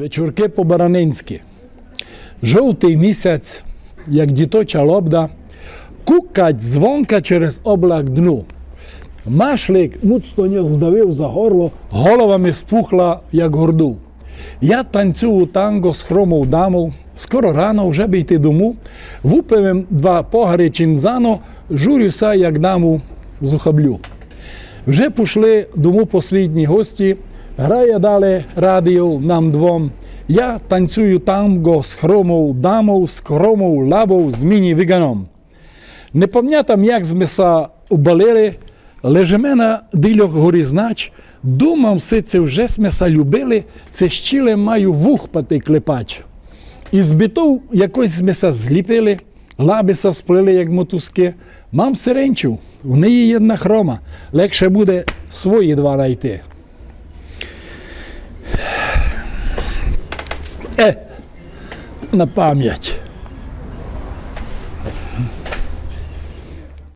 Вечірки по-баранинськи. Жовтий місяць, як діточа лобда, кукать дзвонка через облак дну. Машлик муцно нього здавив за горло, голова ми спухла, як горду. Я танцюю танго з хромов дамов, скоро рано вже би йти дому, вупивим два погари чинзано, журюся, як даму зухаблю. Вже пішли дому послідні гості, грає далі радіо нам двом. Я танцюю танго з хромов дамов, з хромов лабов, з міні-віганом. Не пам'ятам, як з меса убалили, лежиме на дильох горізнач, думам си це вже з меса любили, це щіле маю вух пати клепач. Із бітов якось з меса зліпили, лабиса сплели, як мотузки. Мам сиренчу, в неї jedna хрома, легше буде свої два знайти. На пам'ять.